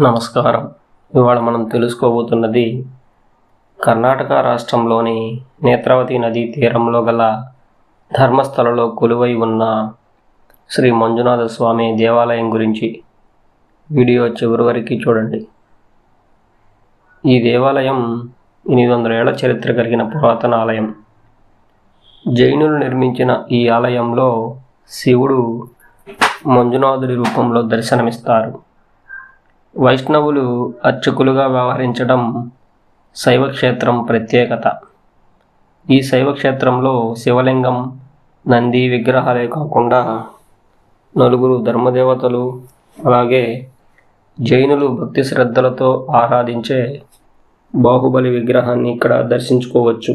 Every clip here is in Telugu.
నమస్కారం. ఇవాళ మనం తెలుసుకోబోతున్నది కర్ణాటక రాష్ట్రంలోని నేత్రావతి నదీ తీరంలో గల ధర్మస్థలలో కొలువై ఉన్న శ్రీ మంజునాథ స్వామి దేవాలయం గురించి వీడియో చివరి వరకు చూడండి. ఈ దేవాలయం ఎనిమిది వందల ఏళ్ళ చరిత్ర కలిగిన పురాతన ఆలయం. జైనులు నిర్మించిన ఈ ఆలయంలో శివుడు మంజునాథుడి రూపంలో దర్శనమిస్తారు. వైష్ణవులు అర్చకులుగా వ్యవహరించడం శైవక్షేత్రం ప్రత్యేకత. ఈ శైవక్షేత్రంలో శివలింగం నంది విగ్రహాలే కాకుండా నలుగురు ధర్మదేవతలు అలాగే జైనులు భక్తి శ్రద్ధలతో ఆరాధించే బాహుబలి విగ్రహాన్ని ఇక్కడ దర్శించుకోవచ్చు.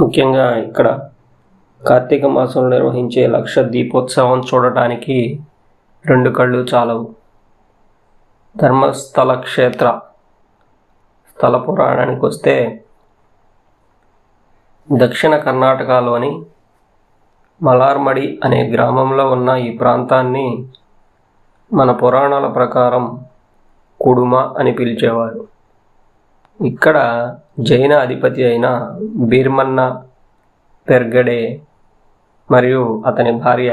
ముఖ్యంగా ఇక్కడ కార్తీక మాసంలో నిర్వహించే లక్ష దీపోత్సవం చూడటానికి రెండు కళ్ళు చాలవు. ధర్మస్థల క్షేత్ర స్థల పురాణానికి వస్తే దక్షిణ కర్ణాటకలోని మలార్మడి అనే గ్రామంలో ఉన్న ఈ ప్రాంతాన్ని మన పురాణాల ప్రకారం కుడుమ అని పిలిచేవారు. ఇక్కడ జైన అధిపతి అయిన బీర్మన్న పెర్గడే మరియు అతని భార్య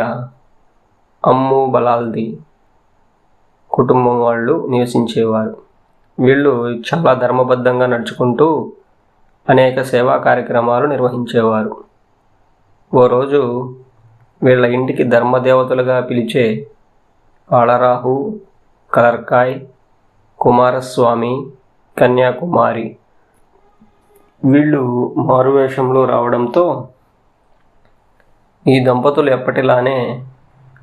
అమ్ము బలాల్ది కుటుంబం వాళ్ళు నివసించేవారు. వీళ్ళు చాలా ధర్మబద్ధంగా నడుచుకుంటూ అనేక సేవా కార్యక్రమాలు నిర్వహించేవారు. ఓ రోజు వీళ్ళ ఇంటికి ధర్మదేవతలుగా పిలిచే కాళరాహు కలర్కాయ్ కుమారస్వామి కన్యాకుమారి వీళ్ళు మారువేషంలో రావడంతో ఈ దంపతులు ఎప్పటిలానే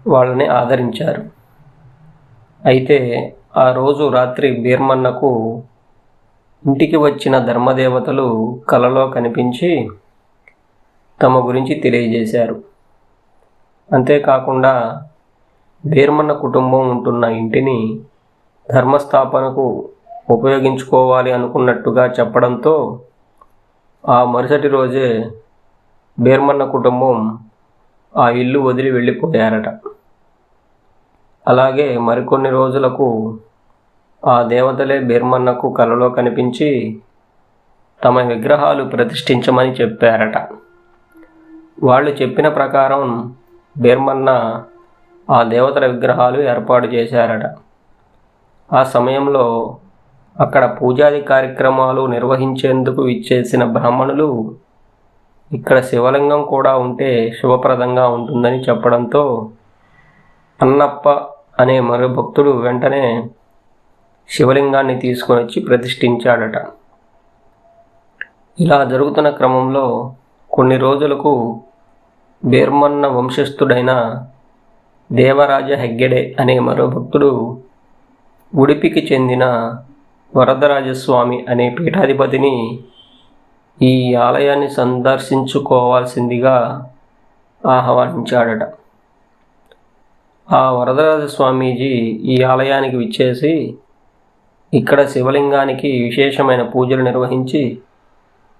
వాళ్ళని ఆదరించారు. అయితే ఆ రోజు రాత్రి బీర్మన్నకు ఇంటికి వచ్చిన ధర్మదేవతలు కలలో కనిపించి తమ గురించి తెలియజేశారు. అంతేకాకుండా బీర్మన్న కుటుంబం ఉంటున్న ఇంటిని ధర్మస్థాపనకు ఉపయోగించుకోవాలి అనుకున్నట్టుగా చెప్పడంతో ఆ మరుసటి రోజే బీర్మన్న కుటుంబం ఆ ఇల్లు వదిలి వెళ్ళిపోయారట. అలాగే మరికొన్ని రోజులకు ఆ దేవతలే బీర్మన్నకు కలలో కనిపించి తమ విగ్రహాలు ప్రతిష్ఠించమని చెప్పారట. వాళ్ళు చెప్పిన ప్రకారం బీర్మన్న ఆ దేవతల విగ్రహాలు ఏర్పాటు చేశారట. ఆ సమయంలో అక్కడ పూజాది కార్యక్రమాలు నిర్వహించేందుకు ఇచ్చేసిన బ్రాహ్మణులు ఇక్కడ శివలింగం కూడా ఉంటే శుభప్రదంగా ఉంటుందని చెప్పడంతో అన్నప్ప అనే మరో భక్తుడు వెంటనే శివలింగాన్ని తీసుకొని వచ్చి ప్రతిష్ఠించాడట. ఇలా జరుగుతున్న క్రమంలో కొన్ని రోజులకు బేర్మన్న వంశస్థుడైన దేవరాజ హెగ్గెడే అనే మరో భక్తుడు ఉడిపికి చెందిన వరదరాజస్వామి అనే పీఠాధిపతిని ఈ ఆలయాన్ని సందర్శించుకోవాల్సిందిగా ఆహ్వానించాడట. ఆ వరదరాజ స్వామీజీ ఈ ఆలయానికి విచ్చేసి ఇక్కడ శివలింగానికి విశేషమైన పూజలు నిర్వహించి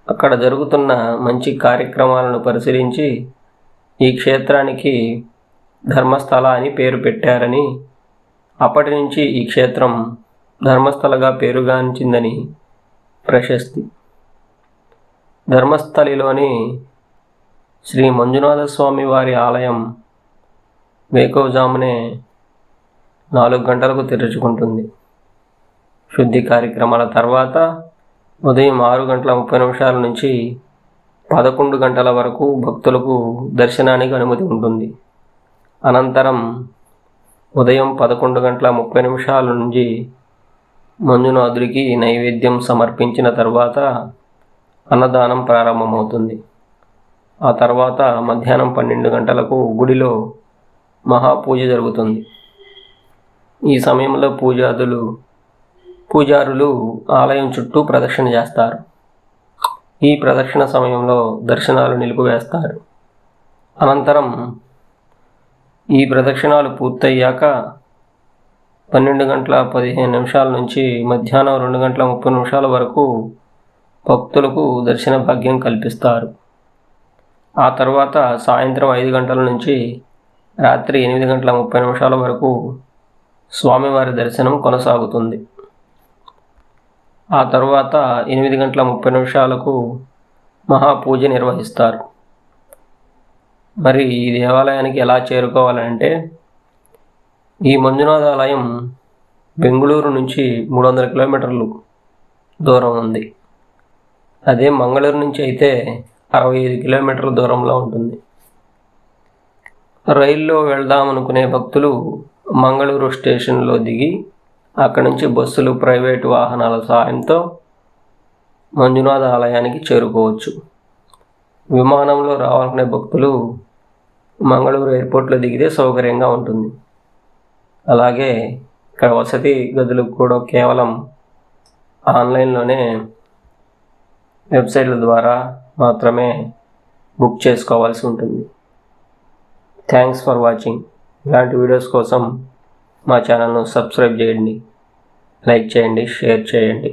అక్కడ జరుగుతున్న మంచి కార్యక్రమాలను పరిశీలించి ఈ క్షేత్రానికి ధర్మస్థల అని పేరు పెట్టారని అప్పటి నుంచి ఈ క్షేత్రం ధర్మస్థలగా పేరుగాంచిందని ప్రశస్తి. ధర్మస్థలిలోని శ్రీ మంజునాథ స్వామి వారి ఆలయం వేకోజామునే నాలుగు గంటలకు తెరుచుకుంటుంది. శుద్ధి కార్యక్రమాల తర్వాత ఉదయం ఆరు గంటల ముప్పై నిమిషాల నుంచి పదకొండు గంటల వరకు భక్తులకు దర్శనానికి అనుమతి ఉంటుంది. అనంతరం ఉదయం పదకొండు గంటల ముప్పై నిమిషాల నుంచి మంజునాథుడికి నైవేద్యం సమర్పించిన తర్వాత అన్నదానం ప్రారంభమవుతుంది. ఆ తర్వాత మధ్యాహ్నం పన్నెండు గంటలకు గుడిలో మహాపూజ జరుగుతుంది. ఈ సమయంలో పూజాదులు పూజారులు ఆలయం చుట్టూ ప్రదక్షిణ చేస్తారు. ఈ ప్రదక్షిణ సమయంలో దర్శనాలు నిలిపివేస్తారు. అనంతరం ఈ ప్రదక్షిణాలు పూర్తయ్యాక పన్నెండు గంటల పదిహేను నిమిషాల నుంచి మధ్యాహ్నం రెండు గంటల ముప్పై నిమిషాల వరకు భక్తులకు దర్శన భాగ్యం కల్పిస్తారు. ఆ తర్వాత సాయంత్రం ఐదు గంటల నుంచి రాత్రి ఎనిమిది గంటల ముప్పై నిమిషాల వరకు స్వామివారి దర్శనం కొనసాగుతుంది. ఆ తర్వాత ఎనిమిది గంటల ముప్పై నిమిషాలకు మహాపూజ నిర్వహిస్తారు. మరి ఈ దేవాలయానికి ఎలా చేరుకోవాలంటే ఈ మంజునాథ ఆలయం బెంగళూరు నుంచి మూడు వందల కిలోమీటర్లు దూరం ఉంది. అదే మంగళూరు నుంచి అయితే అరవై ఐదు కిలోమీటర్ల దూరంలో ఉంటుంది. రైల్లో వెళ్దామనుకునే భక్తులు మంగళూరు స్టేషన్లో దిగి అక్కడి నుంచి బస్సులు ప్రైవేటు వాహనాల సహాయంతో మంజునాథ ఆలయానికి చేరుకోవచ్చు. విమానంలో రావాలనుకునే భక్తులు మంగళూరు ఎయిర్పోర్ట్లో దిగితే సౌకర్యంగా ఉంటుంది. అలాగే ఇక్కడ వసతి గదులకు కూడా కేవలం ఆన్లైన్లోనే వెబ్సైట్ల ద్వారా మాత్రమే బుక్ చేసుకోవాల్సి ఉంటుంది. థ్యాంక్స్ ఫర్ వాచింగ్ ఇలాంటి వీడియోస్ కోసం మా ఛానల్ను సబ్స్క్రైబ్ చేయండి. లైక్ చేయండి షేర్ చేయండి.